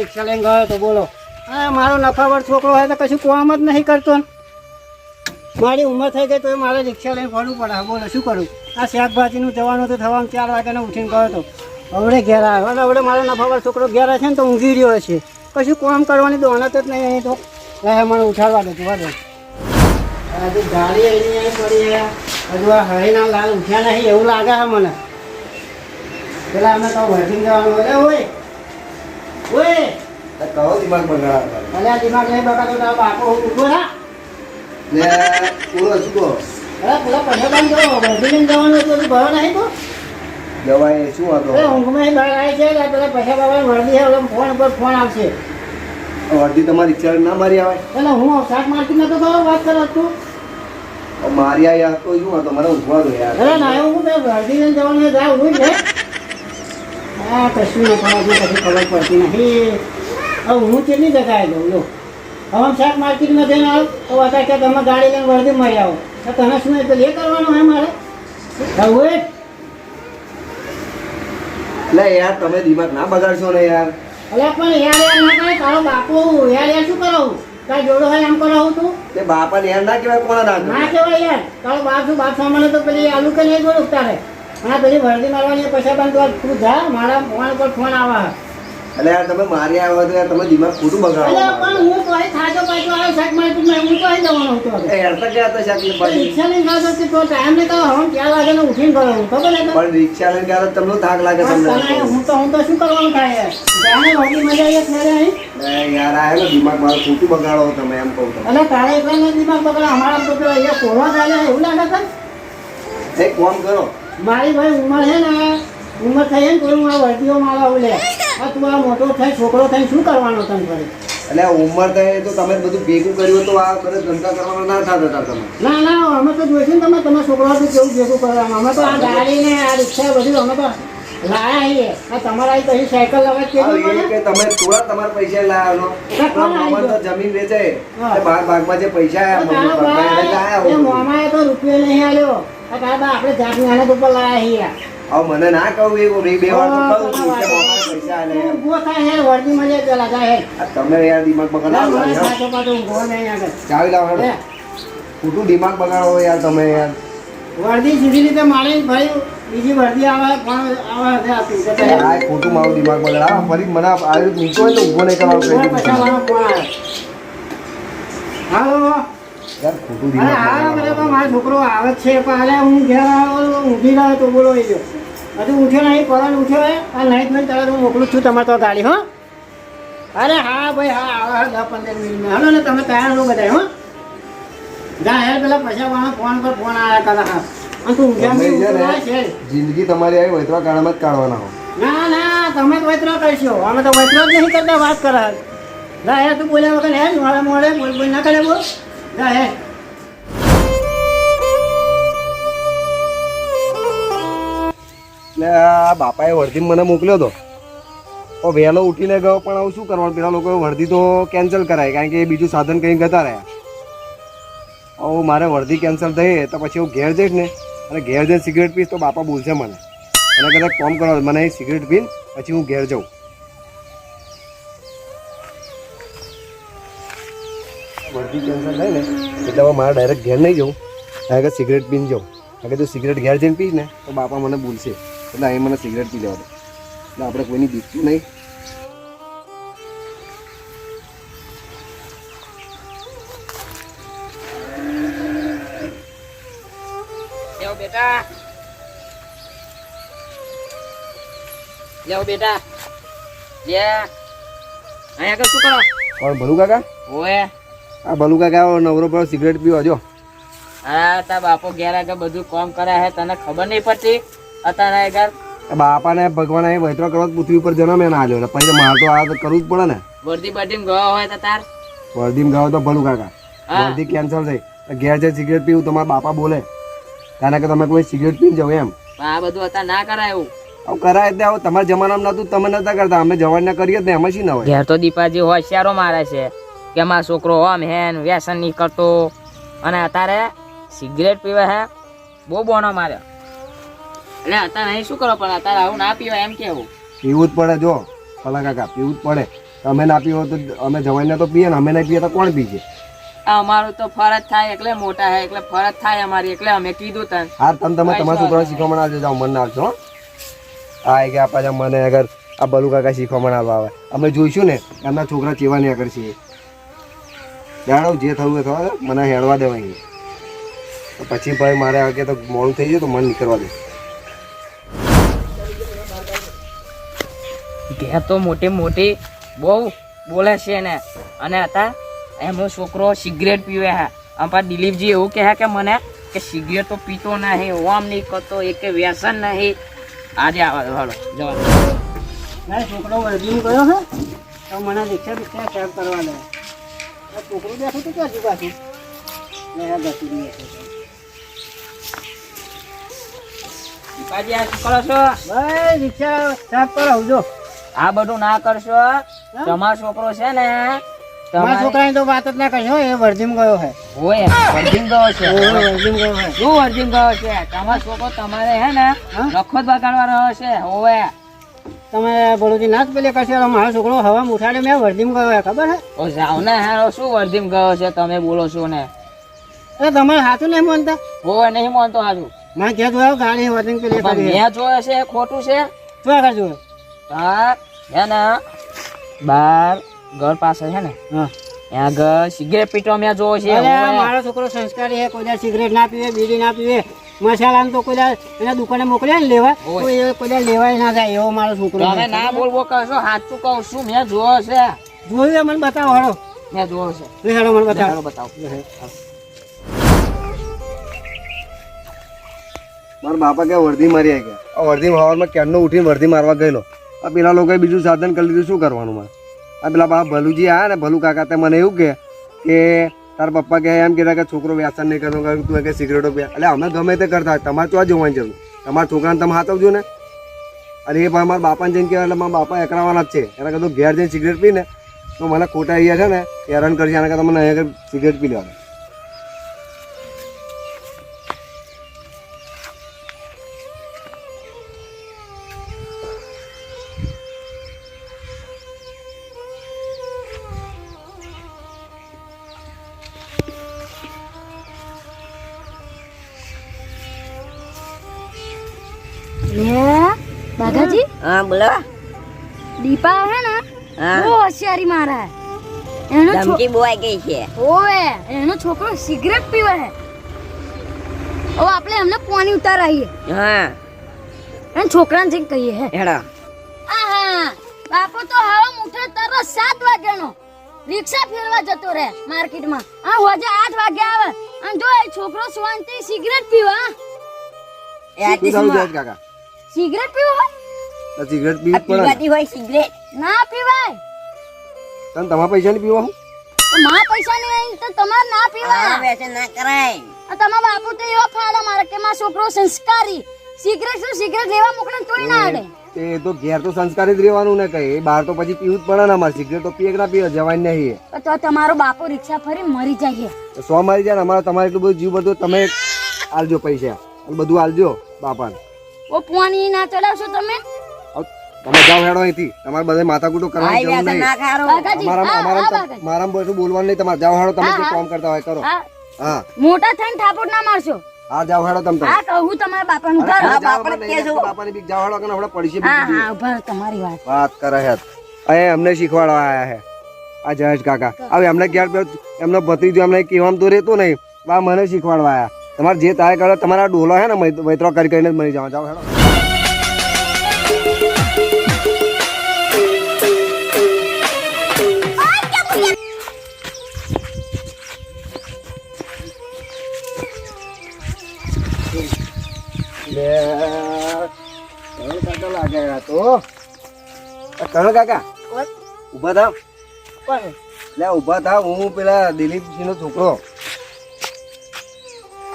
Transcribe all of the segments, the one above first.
રિક્ષા લઈને ગયો તો બોલો. હા મારો નફાવર છોકરો હોય તો કશું કોમ જ નહીં કરતો. મારી ઉંમર થઈ ગઈ તો મારે રિક્ષા લઈને ફરવું પડે. બોલો, શું કરું? આ શાકભાજીનું જવાનું તો થવાનું ચાર વાગ્યાને ઉઠીને ગયો તો. હવે ઘેર આવ્યો. અને હવે મારો નફાવર છોકરો ઘેર છે ને તો ઊંઘી રહ્યો છે. કશું કામ કરવાની દોનત જ નહીં અહીં તો. રહે મને ઉઠાડવા દે, જોવા હજુ ગાડી અહીં અહીં પડી હજુ આ હરીના લાલ ઉઠ્યા નહીં, એવું લાગે છે મને. પેલા અમે તો વર્ધિંગ જવાનું અરે ઓય. કહો દિમાગ બગાડા અલે આ દિમાગ નહીં બગાડો તો બાપો ઊભો થા ને પૂરો શું અરે પેલા પૈસા બાંધ જો વર્કિંગ જવાનું તો ભરો નહીં તો? શું હતો અરે ઊંઘમાં બહાર આવી છે એટલે પેલા પૈસા બાબા વર્દી છે એટલે ફોન પર ફોન આવશે. અડધી તમારી રિક્ષા ના મારી આવે. એટલે હું શાક માર્કેટમાં તો ખબર વાત કરો તું મારી આ યાદ તો શું હતો મને ઊંઘવા દો યાર અરે ના હું વર્દી જવાનું જાઉં ઊંઘ છે હા કશું નહીં પણ હજુ કશું ખબર પડતી નથી. હવે હું કેટલી જગાએ જઉં? લો. હવે શાક માર્કેટમાં જઈને આવું. તો બધા કે તમે ગાડી લઈને વર્દી મળી આવો. તો તને શું એ પેલું એ કરવાનું હોય મારે. હવે એ એટલે યાર તમે દિમાગ ના બગાડશો ને યાર. અલ્યા પણ યાર યાર ના કરે તારો બાપુ યાર યાર શું કરાવું તાર જોડો હોય એમ કરાવું તું? તે બાપાને યાર ના કહેવાય કોણ ના ના કહેવાય? યાર. તારો બાપ શું બાપ સામાને તો પેલી આલુ કે નહીં જોડું તારે. હા પેલી વર્દી મારવાની પૈસા બંધ તું જા મારા ફોન પર ફોન આવા. એટલે યાર તમે મારી આવો તો તમે દિમાગ ખોટું બગાડો પણ હું તો અહીં થાજો પાછો આવ્યો શાક માર્કેટમાં હું તો અહીં જવાનો હતો. એ યાર તો ક્યાં તો શાકની ને પાછી? રિક્ષા લઈને ખાતો કે તો ટાઈમ ને તો હું ક્યાં લાગે ને ઉઠીને ગયો ખબર ને પણ રિક્ષા લઈને ગયા તમને થાક લાગે તમને? હું તો હું તો શું કરવાનું થાય જાણે હોકી મજા આવી ત્યારે અહીં. યાર આ હે ને દિમાગ મારું ખોટું બગાડો તમે એમ કહું તો. એટલે તારે એકલા દિમાગ બગાડો અમારા તો પેલા અહીંયા કોરવા ચાલે એવું લાગે છે એક કામ કરો. મારી ભાઈ ઉંમર છે ને ઉંમર થઈ ને તો હું આ વર્દીઓ માળા લે. આ તું આ મોટો થઈ છોકરો થઈ શું કરવાનો તને ફરી એટલે ઉંમર થઈ તો તમે બધું ભેગું કર્યું તો આ કરે ધંધા કરવાના ના થતા હતા તમે? ના ના અમે તો જોઈશું ને તમે તમે છોકરા તો કેવું ભેગું કરવાનું? અમે તો આ ગાડી ને આ રિક્ષા બધું અમે તો લાયા છીએ. આ તમારા અહીં સાયકલ લગાવી કેવું કે તમે થોડા તમારા પૈસા કોણ તો જમીન વેચે બાગ બાગમાં જે પૈસા લાયા એ મોમાએ તો રૂપિયો નહીં આલ્યો. આ તારા આપણે જાત મહેનત ઉપર લાયા છીએ હવે મને ના કહું એવું રે બે વાર તો કહું છું કે બરાબર. પૈસા લે. થાય હે વર્દી પેલા જાય હે તમે યાર દિમાગ બગાડો યાર. સાચો પાછો ગો નહીં આગળ ચાવી લાવો હે. ખોટું દિમાગ બગાડો યાર તમે યાર વર્દી સીધી રીતે મારે ભાઈ બીજી વર્દી આવે પણ આવે આ ખોટું મારું દિમાગ બગાડ ફરી મને આ નીચો હોય તો ઊભો નહીં કરવાનો કહી પૈસા દીધું. હાલો યાર ખોટું દિમાગ હા બગાડો. તો મારો છોકરો આવે છે પણ હું ઘેર આવ્યો ઊંઘી રહ્યો તો બોલો એ હજુ ઉઠ્યો નહીં ઉઠ્યો હે? આ હું મોકલું છું તમારે તો ગાડી હો. અરે હા ભાઈ હા આવે દસ પંદર મિનિટમાં. હાલો ને તમે તૈયાર બધા હો. જા હેર પેલા પૈસા વાળા ફોન પર ફોન આવ્યા કદા હા. અને તું ઊંઘ્યા છે. ને, જિંદગી તમારી આવી વૈતવા કાળામાં જ કાઢવાના હો. ના ના તમે તો વૈતરા કરશો. અમે તો વૈતરા જ નહીં કરતા વાત કરા જા હે તું બોલ્યા વગર હે મોડે મોડે બોલ બોલ ના કરે બોલ. જા, હે. આ બાપાએ વર્ધી મને મોકલ્યો હતો તો વહેલો ઉઠીને ગયો, પણ હવે શું કરવાનું? પેલા લોકોએ વર્ધી તો કેન્સલ કરાય, કારણ કે એ બીજું સાધન કંઈ જતા રહ્યા. હવે મારે વર્ધી કેન્સલ થઈ તો પછી હું ઘેર જઈશ ને. અને ઘેર જઈને સિગરેટ પીશ તો બાપા બોલશે મને. અને કદાચ કોમ કરો, મને સિગરેટ પીને પછી હું ઘેર જાઉં. વર્ધી કેન્સર થાય ને એટલે હવે મારે ડાયરેક્ટ ઘેર નહીં જવું. ડાયરેક્ટ સિગરેટ પીને જાઉં કારણ કે જો સિગરેટ ઘેર જઈને પીશ ને તો બાપા મને ભૂલશે. એટલે અહીં મને સિગરેટ પી લેવા દે. એટલે આપણે કોઈની દીકતું નહીં. બેટા. લેવો બેટા. લે. અહીંયા શું કરો? કોણ ભલું કાકા? ઓએ આ ભલું કાકા નવરો પર સિગરેટ પીવા જો. હા તા બાપો ઘેર આગળ બધું કામ કરે હે તને ખબર નહીં પડતી? અત્યારે આગળ? બાપાને ભગવાન એ વૈતરો કરવા પૃથ્વી પર જન્મ એના આલ્યો પછી માર તો આ કરવું જ પડે ને. વર્ધી બર્ધીમ ગયો હોય તો તાર? વર્ધીમ ગાવ તો ભલું કાકા. વર્ધી કેન્સલ થઈ. ઘેર જે સિગરેટ પીવું તો મારા બાપા બોલે. કારણ કે તમે કોઈ સિગરેટ પી જાવ એમ. આ બધું અત્યારે ના કરાય એવું. આવું કરાય એટલે આવું. તમારા જમાનામાં નતું તમે નતા કરતા. અમે જવાનને કરીએ ને એમાં શી ના હોય. ઘેર તો દીપાજી હોશિયારો મારે છે. કે મારો છોકરો આમ હેન વ્યસન નહીં કરતો. અને અત્યારે સિગરેટ પીવે હે. બહુ બોનો મારે. એટલે અત્યારે અહીં શું કરો પણ અત્યારે આવું ના પીવાય એમ કેવું? પીવું જ પડે જો. પલા કાકા પીવું જ પડે. અમે ના પીવો તો અમે જવાઈને તો પીએ ને અમે નહીં પીએ તો કોણ પીજે? અમારું તો ફરજ થાય એટલે મોટા હે એટલે ફરજ થાય અમારી એટલે અમે કીધું તને. હા તમે તમે તમારા છોકરાને શીખવા આવજો જાઓ મને આવજો હો. એ કે પાછા મને અગર આ બલુ કાકા શીખવા આવે. અમે જોઈશું ને એમના છોકરા ચેવા નહીં કરશે જાણો જે થયું એ થવા દે મને હેળવા દેવાય તો પછી ભાઈ મારે આગળ તો મોડું થઈ જાય તો મને નીકળવા દે. ઘેર તો મોટી મોટી બહુ બોલે છે ને. અને હતા એમનો છોકરો સિગરેટ પીવે હે આમ દિલીપજી એવું કહે કે મને કે સિગરેટ તો પીતો નહીં ઓમ નહીં કરતો એક વ્યસન નહીં. આજે આવા દો હાલો જવા દો. છોકરો વર્ધીમાં ગયો હે તો મને દીક્ષા દીક્ષા કેમ કરવા આ છોકરો બેઠું તો ક્યાં પાછું? ને આ બધું ના કરશો? તમારો છોકરો છે ને તમારા છોકરાની તો વાત જ ના કહ્યો એ વર્જિમ ગયો છે. ઓય વર્જિન ગયો છે. ઓહો, ગયો શું વર્જિન ગયો છે? તમારો છોકરો તમારે હે ને? લખો જ બગાડવા રહ્યો છે ઓવે તમે બોલું ના જ પેલે કશે મારો છોકરો હવા ઉઠાડે મેં વર્ધીમ ગયો હે ખબર હે? ઓ જાવ ને હારો શું વર્ધીમ ગયો છે? તમે બોલો છો ને. એ તમારે સાચું નહીં માનતા? ઓવે નહીં માનતો સાચું મારે ક્યાં જોયો ગાડી વર્ધીમ પેલી મેં જોયો છે ખોટું છે? શું આગળ જોયો હા હે ને બાર ઘર પાસે છે ને. હા. ત્યાં ઘર સિગરેટ પીતો મેં જોયો છે. મારો છોકરો સંસ્કારી છે કોઈ સિગરેટ ના પીવે બીડી ના પીવે. મસાલા તો કોઈ એના દુકાને મોકલ્યા ને લેવા તો એ કોઈ લેવાય ના જાય એવો મારો છોકરો તમે. ના બોલવો બોલ સાચું કહું છું મેં જોયો છે. જોયું મને બતાવો હળો મેં જોયો છે. મને બતાવો. બતાવો. મારા બાપા કે વર્ધી મારી આવી ગયા? વર્ધી મારવામાં ક્યારનો ઉઠીને વર્ધી મારવા ગયેલો. આ પેલા લોકોએ બીજું સાધન કરી લીધું શું કરવાનું મારે? આ પેલા બાપ ભલુજી આયા ને ભલુ કાકા તે મને એવું કે કે તારા પપ્પા કહે એમ કહેતા કે છોકરો વ્યસન નહીં કરતો તું કે સિગરેટો પી. એટલે અમે ગમે તે કરતા તમારે ત્યાં જોવાની જરૂર. તમારા છોકરાને તમે હાથવજો ને. અને એ ભાઈ મારા બાપાને જઈને કહેવાય, એટલે મારા બાપા એકરાવાના જ છે. એના કરતાં ઘેર જઈને સિગરેટ પી ને, તો મને ખોટા અહીંયા છે ને હેરાન કરશે એના કરતાં મને અહીંયા સિગરેટ પી લેવા બોલો. દીપા હે ને બહુ હોશિયારી મારા. એનો ધમકી બોય ગઈ છે. ઓએ એનો છોકરો સિગરેટ પીવે હે ઓ આપણે એમને પાણી ઉતારાઈએ. હા. એને છોકરાને જઈને કહીએ હે. હેડા. આહા બાપો તો હવે મુઠે તરત સાત વાગ્યાનો. રિક્ષા ફેરવા જતો રહે માર્કેટમાં. આ હોજે આઠ વાગે આવે. અને જો એ છોકરો શાંતિ સિગરેટ પીવા સિગરેટ પીવો સિગરેટ પીવી પડે ને. હોય સિગરેટ. ના પીવાય. તને તમારા પૈસા ની પીવા હું? તો મા પૈસા નહીં તો તમાર ના પીવાય વ્યસન ના કરાય. આ તમારા બાપુ તો એવો ફાડો મારે કે મારો છોકરો સંસ્કારી. સિગરેટ શું? સિગરેટ લેવા મોકલે તોય ના આડે. એ તો ઘેર તો સંસ્કારી જ રહેવાનું ને કઈ. એ બહાર તો પછી પીવું જ પડે ને અમારે. સિગરેટ તો પીએ કે ના પીએ? જવાય નહીં તો તમારો બાપો રિક્ષા ફરી મરી જાય. તો સો મરી જાય ને અમારે તમારે એટલું બધું જીવ બધું તમે આલજો પૈસા. બધું આલજો બાપાને. ઓ પાણી ના ચડાવશો તમે? તમે જાઓ હેડો અહીંથી. તમારે બધે માથાકૂટો કરવાની જરૂર નહીં. હા, હા, કાકાજી. મારા બધું બોલવાનું નહીં. તમારે જાઓ હેડો તમે જે કામ કરતા હોય કરો. હા. હા. મોટા થઈને ઠાકોર ના મારશો. હા જાઓ હેડો તમે હા કહું તમારા બાપાનું ઘર અરે, જાઓ, કેજો બાપાની બીક જાવ હેડો કે હમણાં પડીશે હા હા ઊભા તમારી વાત. વાત કરે હે અહીં અમને શીખવાડવા આયા હે આ જયેશ કાકા. હવે એમને ઘેર એમનો ભત્રીજો એમને કહેવામાં તો રહેતો નહીં. બા મને શીખવાડવા આયા. તમારે જે થાય કરો તમારા ડોલો હે ને મૈત્રો કરી કરીને જ મરી જવા જાઓ હેડો. કરણ કાકા. ઊભા થાવ. લે ઊભા થાવ. હું પેલા દિલીપજી નો છોકરો.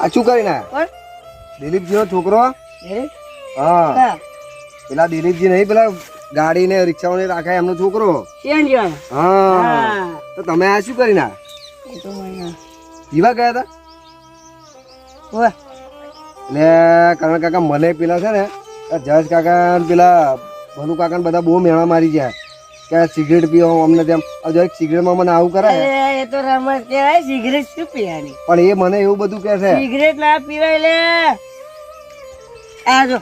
આ શું કરી ના દિલીપજી નો છોકરો? હા? પેલા દિલીપજી નહીં પેલા ગાડી ને રિક્ષાઓ ને રાખે એમનો છોકરો હા. તો તમે આ શું કરી ના. પીવા ગયા હતા? એટલે કરણ કાકા મને પેલા છે ને જજ કાકા પેલા ભનુ કાકા ને બધા બહુ મેળા મારી ગયા. કે સિગરેટ પીવો અમને તેમ. એક સિગરેટમાં મને આવું કરાય એ તો રમત કહેવાય સિગરેટ શું પીવાની? પણ એ મને એવું બધું કહે છે. સિગરેટ ના પીવાય લે. આ જો.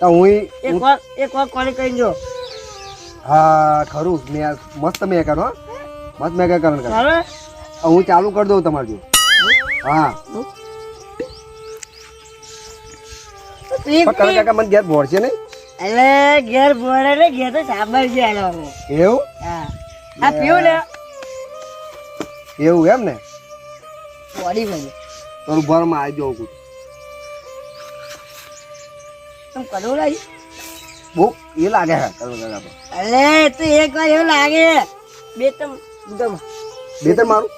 તો હું એક વાર એક વાર કોને કહી જો. હા ખરું. મે મસ્ત મેં કરો મસ્ત મેં કરણ કર. હું ચાલુ કરી દઉં તમારે. હા? પી, પણ કરણ પી. કાકા મને ઘેર ભોળશે નહીં? એટલે ઘેર ભરે ને ઘેર તો સાબર છે એવું? હા. આ પીવું ને એવું એમ ને? બોડી બને તો ભરમાં આવી જાઉં છું. તમે બહુ એ લાગે કાકા તો. એક વાર એવું લાગે. બે તમ દમ બે ત્રણ મારું?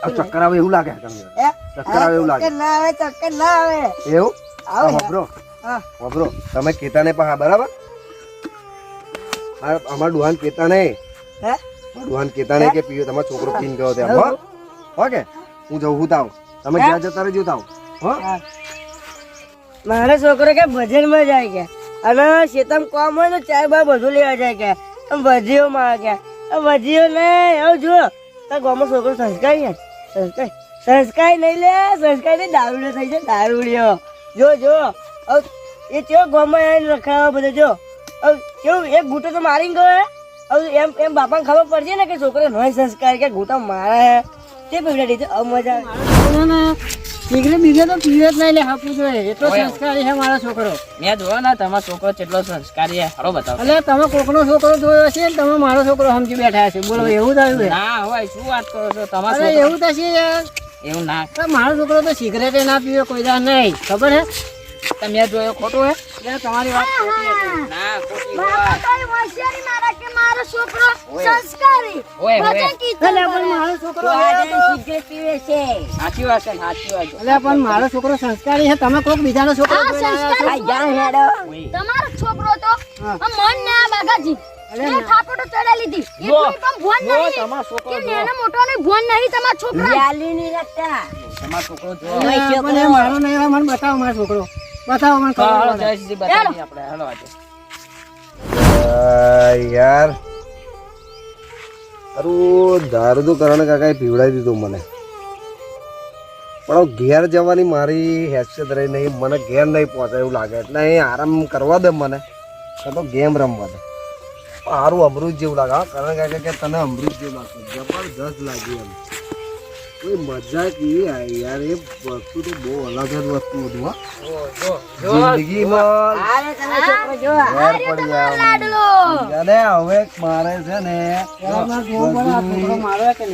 ચક્કર આવે એવું લાગે. હે? ચક્કર આવે એવું લાગે. ના આવે ચક્કર ના આવે. એવું? આવે. વાપરો. વાપરો. તમે કેતા નહીં પણ હા બરાબર? અમારા ડુહાન કેતા નહીં હે ડુહાન કેતા નહીં કે પીયો તમારો છોકરો પીન ગયો તેમ હો. હો કે? હું જઉં હું તાવ. તમે જ્યાં જતા રહેજો તાવ. હો. મારો છોકરો કે ભજનમાં જાય કે. અને શેતમ કોમ હોય તો ચાર બા બધું લેવા જાય કે. ભજીઓ માં કે ભજીઓ ને એવું જુઓ. તો ગામમાં છોકરો સંસ્કારી ને સંસ્કાર સંસ્કાર નહીં લે, સંસ્કાર નહીં દારૂડિયો થઈ જાય દારૂડિયો જો જો. એ ચો ગામમાં આવીને રખાવા બધો, જો. કેવું, એક ઘૂંટો તો મારી ગયો હવે એમ એમ બાપાને ખબર પડશે ને કે છોકરો નહીં સંસ્કાર કે ઘૂંટો મારે તે પીવડાડી હવે મજા. સિગરેટ બીજે તો જ નહીં લે હાપું જોઈએ એટલો સંસ્કારી છે મારો છોકરો. મેં જોયો ને તમારો છોકરો કેટલો સંસ્કારી છે. હરો બતાવો. એટલે તમે કોકનો છોકરો જોયો હશે ને તમે મારો છોકરો સમજી બેઠા હશે. બોલો એવું થયું છે? ના હોય શું વાત કરો છો? તમારો એવું થશે યાર. એવું ના. મારો છોકરો તો સિગરેટ ના પીવે કોઈ દા નહીં. ખબર હે? તમે જોયો ખોટું હે? તમારી વાત ના ખોટી બાપા હોય તો એ હોશિયારી મારા કે મારો છોકરો સંસ્કારી. ઓય, ઓય. ભજન પણ મારો છોકરો આજે સિગરેટ પીવે છે. સાચી વાત છે સાચી વાત છે. પણ મારો છોકરો સંસ્કારી છે. તમે કોક બીજાનો છોકરો છો? તમારો છોકરો તો મન ને બાગાજી. અલે થાપડો ચડા લીધી. એટલું પણ ભોન નહીં. તમારો છોકરો કે જો મોટો ને ભોન નહીં તમારા છોકરા. યાલી ની રખતા તમારો છોકરો જો એટલે પણ એ મારો નહીં મને બતાવો મારો છોકરો. બતાવો મને ખબર જયશ્રી બતાવીએ આપણે હાલો આજે. યાર. અરું દારૂ તો કરણ કાકાએ પીવડાવી દીધું મને. પણ ઘેર જવાની મારી હેસિયત રહી નહીં મને ઘેર નહીં પહોંચે એવું લાગે. એટલે અહીં આરામ કરવા દે મને. તો ગેમ રમવા દે. સારું અમૃત જેવું લાગે. કારણ કે તને અમૃત જેવું લાગશે જબરજસ્ત લાગ્યું એમ. કોઈ મજા કેવી આવી યાર એ વસ્તુ તો બહુ અલગ જ વસ્તુ હતું હા. જિંદગીમાં અરે હવે મારે છે ને મારે જોવું પડે આ છોકરો મારો કે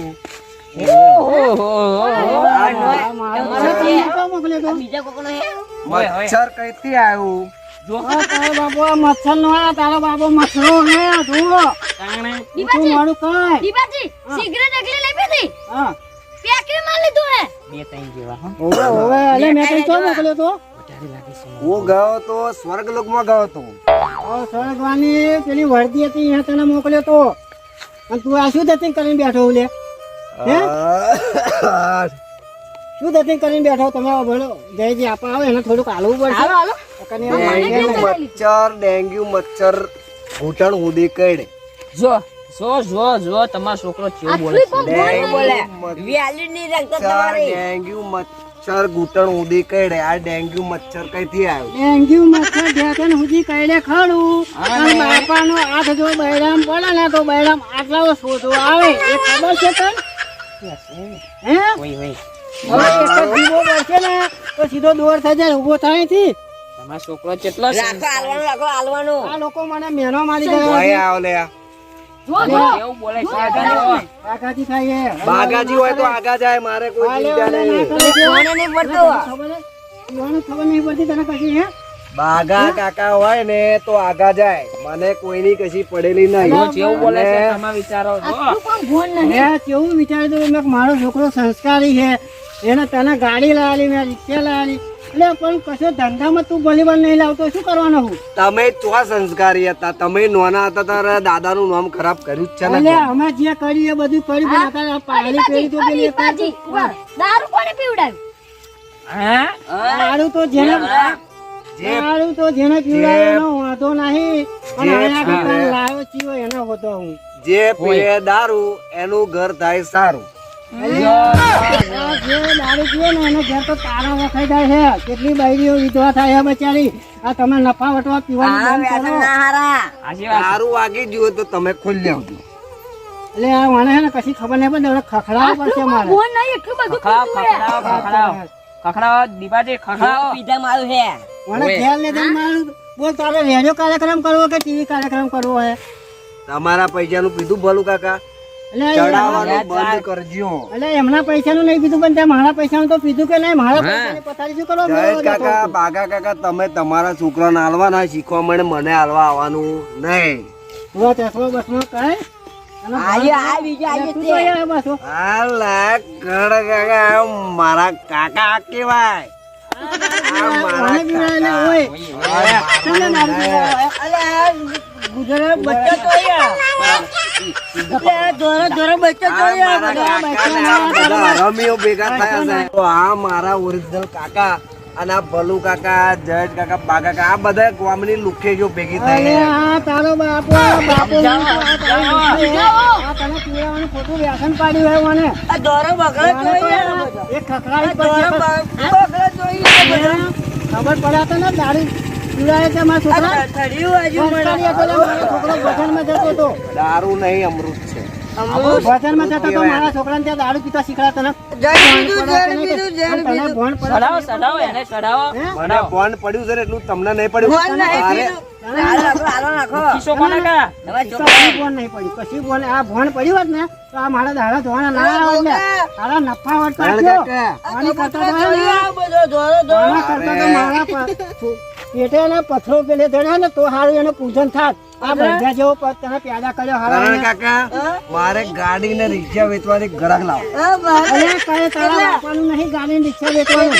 હોય. મચ્છર આવ્યું તારો બાપો મચ્છર નો આ તારો બાબો મચ્છરો હે આ તું મારું કઈ. દીપાજી સિગરેટ એકલી લઈ પીધી? હા. પેકેટમાં લીધું હે. બે ત્રણ જેવા હો. ઓવે ઓવે અલે મેં કઈ ચો મોકલ્યો તો? વધારે લાગે છે હું ગયો તો ગયો ઓ પેલી વર્દી હતી તને મોકલ્યો તો. અને તું આ શું દતિંગ કરીને બેઠો લે હે? શું દતિંગ કરીને બેઠો? તમે બોલો જયજી આપા આવે એને થોડુંક હાલવું પડશે. હાલો હાલો. ડેન્ગ્યુ મચ્છર ડેન્ગ્યુ મચ્છર ઘૂંટણ ઉદી કઈડે જો જો જો જો તમારો છોકરો કેવો બોલે છે? નહીં બોલે. વ્યાલી ની રખતા તમારી. ડેન્ગ્યુ મચ્છર ઘૂંટણ ઉડી કઈડે આ ડેન્ગ્યુ મચ્છર કઈથી આવ્યો? ડેન્ગ્યુ મચ્છર ઢેકણ ઉડી કઈડે ખડું અને બાપાનો હાથ જો બૈરામ પડે ને તો બૈરામ આટલા શોધો આવે. એ ખબર છે તને? હે? ઓય ઓય. હવે એક જીવો પડશે ને તો સીધો દોર થઈ જાય ઊભો થાયથી તમારો છોકરો કેટલો રાખો હાલવાનું રાખો હાલવાનું. આ લોકો મને મેનો મારી ગયા. કોઈ આવ લે આ. બાગાજી હોય તો આગા જાય મારે કોઈ ચિંતા નહીં. ના કરે. છે. કોને નહીં પડતું. ખબર હે? યુવાને ખબર નહીં પડતી તને કશી હે? બાગા કાકા હોય ને તો આગા જાય. મને કોઈની કશી પડેલી નહીં. જેવું બોલે છે તમે વિચારો નહીં? કેવું વિચાર્યું મેં મારો છોકરો સંસ્કારી છે. એને તને ગાડી લાવેલી મેં રિક્ષા લાવેલી. એટલે પણ કશો ધંધામાં તું ભલીબલ નહીં લાવતો શું કરવાનો હું? તમે ચો સંસ્કારી હતા તમે નોના હતા ત્યારે દાદાનું નામ ખરાબ કર્યું જ છે ને અમે જે કર્યું એ બધું કર્યું પણ અત્યારે પાણી પાયલી તો પેલી રહો. દારૂ કોને પીવડાવ્યું? હા? દારૂ તો જેને જે દારૂ તો જેને પીવડાવ્યો એનો વાંધો નહીં. અને આયા લાવ્યો ચીવો એનો હોતો હું. જે પીએ દારૂ એનું ઘર થાય સારું. આ જે દારૂ પીવે ને એને ઘેર તો તારા વખાઈ જાય છે કેટલી બૈરીઓ વિધવા થાય બચારી આ તમે નફા વટવા પીવાનું વાગી ગયું તો તમે ખોલી આવજો એટલે આ મને છે ને કશી ખબર નહીં પડે હવે ખખડાવવા પડશે મારે. ફોન નહીં એટલું બધું ખખડાવો પીધું હે. ખખડાવો ખખડાવો. ખખડાવો દીપાજી ખખડાવો. પીધા મારું હે મને ખ્યાલ ઘેર ને મારું બોલ તારે રેડિયો કાર્યક્રમ કરવો કે ટીવી કાર્યક્રમ કરવો હે? તમારા પૈસાનું પીધું ભલું કાકા. ચડાવવાનું બંધ કરજો. એટલે એમના પૈસાનું નહીં પીધું પણ ત્યાં મારા પૈસાનું તો પીધું કે નહીં? મારા પૈસાની પથારી શું? કાકા બાગા કાકા તમે તમારા છોકરાને હાલવાના શીખવા મળે મને હાલવા આવવાનું નહીં. ઊભા ચશ્મા બસમાં તું. તે તો મારા કાકા કેવાય મારા. કાકા. ગુજરાત બચ્ચા તો ભેગા થયા છે. આ મારા ઓરિજિનલ કાકા અને આ ભલુ કાકા જયેશ કાકા બા કાકા આ બધા ગામની લુખેજો ભેગી થઈ આ તારો બાપો બાપો તને ખોટું વ્યસન પાડ્યું હોય મને. આ બગડા. ખબર પડ્યા. તો ને દારૂ દારૂ નહીં અમૃત છે. ભજનમાં જતો હતો મારા છોકરાને ત્યાં દારૂ પીતા શીખડાતો ને પડ્યું છે એટલું તમને નહીં પડ્યું? ને તો આ મારા દાડા ધોવાના ના આવે નફા કરતા મારા પ- એને પથરો પેલે ને તો હારું એનું પૂજન થાત. આ બધા જેવો પ- તને પેદા કર્યો હારા કારણ એને. કાકા મારે ગાડી ને રિક્ષા વેચવાની ગ્રાહક લાવો. તારા બાપાનું નહીં ગાડી રિક્ષા વેચવાનું.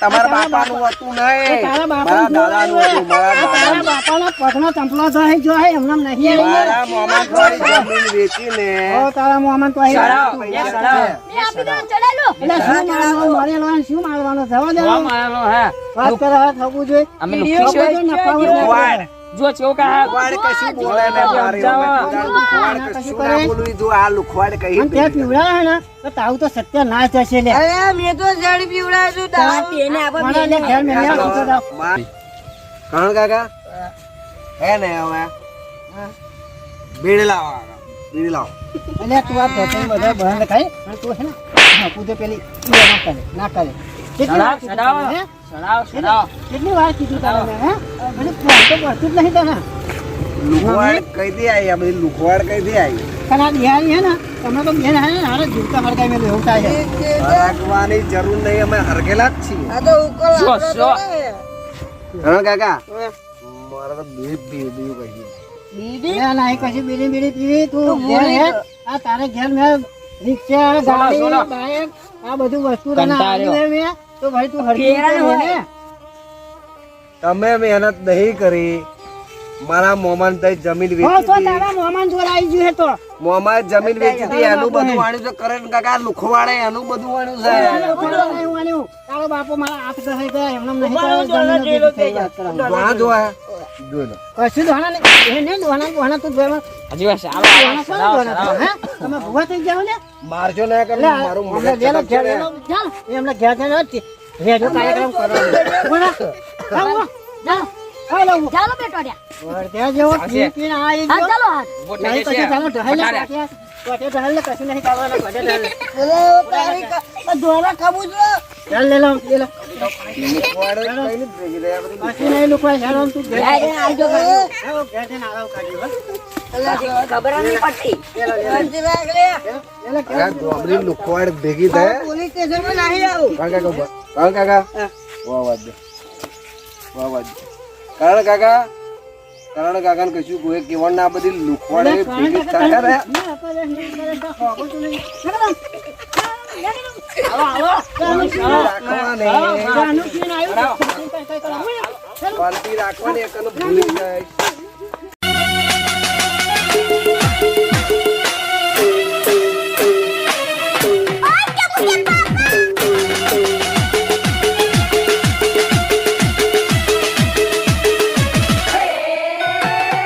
તમારા બાપાનું હતું નહીં. તારા હતું તારા દાદાનું પગનો ચંપલો તો જો હે એમનેમ નહીં. આવી. મારા જમીન વેચીને ઓ તારા મોહમ્મદ તો અહીં શું મારવાનું, મરેલો હોય ને શું મારવાનું? જવા દે. મારેલો હે. વાત કરે થવું જોઈએ. અમે થવું જો ચોકા કા લુખવાડ કશું બોલે ને મારી. અમે કશું ના બોલવી જો આ લુખવાડ કહી અને ત્યાં પીવડાવે ને તો તાવ તો સત્ય ના જશે લે. અરે મે તો જડ પીવડા છું, તાવ તેને આપણે મને લે ઘેર મે આવતો જાવ. કણ કાકા? હે ને હવે? બીડ લાવ. બીડ લાવો તું આ ધોતિંગ બધા બંધ ખાઈ અને તું હે ને તો પેલી ના કરે ના કરે. કેટલી વાર તને, હે? કેટલી વાર કીધું તારે મેં, હે? અને ફોન તો પડતું જ નહીં તને લુખવાડ કઈ દી આવી આ બધી લુખવાડ કઈ દી આવી પણ આ બિહારી હે ને તમે તો બેન હે ને હારે જીવતા હળગાઈ મેં એવું થાય છે જરૂર નહીં અમે હરગેલા જ છીએ આ તો ઉકળ જો. તો હે. કણ કાકા મારે તો બે બે બીજું કહીએ બીડી? ના ના એ કશી બીડી બીડી પીવી તું તું ઘેર હે આ તારે ઘેર મેં રિક્ષા ગાડી. બાઇક આ બધું વસ્તુ તને દે મેં તો ભાઈ તું ને. તમે મહેનત નહીં કરી મારા મોમાન તઈ જમીન હો, વેચી તો તારા મોમાન જોર આવી ગયું હે તો મોમાં જમીન વેચી હતી એનું બધું વાણ્યું છે કરણ કાકા લુખવાડે એનું બધું વાણ્યું છે. તારો બાપો મારા આપ ગહાઈ ગયા. એમને નહીં વાત જોઈ લો કશું ધોણા નહીં. એ નહીં ધોણા ધોણા તું જોવા. હજી ચડાવો હે? તમે ભૂવા થઈ જાવ ને મારજો ના કર મારું મગજ ચાલ એમને ઘેર ઘેર રેડિયો કાર્યક્રમ કરવાનો. બોલો. આવો. ચાલો. હાલો. ચાલો જેવો પી આવી ગયો. ચાલો હાથ નહીં, કશું ચાલો, ઢહેલે પટાડે. કાઢ્યા. કશું નહીં કરવાનું, કોઠે ઢહેલે. અરે તારી ધોરા ખાવું છે? ચાલ, લે લો, લે લો. કશું નહીં લુકવાય, ચાલો, તું ઘેર. આવજો ઘરે. જઈને આરામ કાઢ્યો, હો. અલા, ખબર નહીં પડતી. લે લો, લે લો. શાંતિ રાખ લે. લે લો, ઘેર. આ ગોમડી લુખવાડ ભેગી થાય આવું કાકા કાકા વાહ વાહ વાહ વાહ કરણ કાકા કારણ કાકા ને કશું કોઈ કેવાનું ના બધી લુખવાડે ભેગી કાંઈ થાય રે ના, આપણે નહીં કરે તો હોગું તો નહીં. લે લો. આવો, આવો. ચાલો, ચાલો. રાખવાની ચાનું પીને આવ્યું. કઈ, કઈ, કઈ, કઈ. ચાલો. શાંતિ રાખવાની એકનું ભૂલી જાય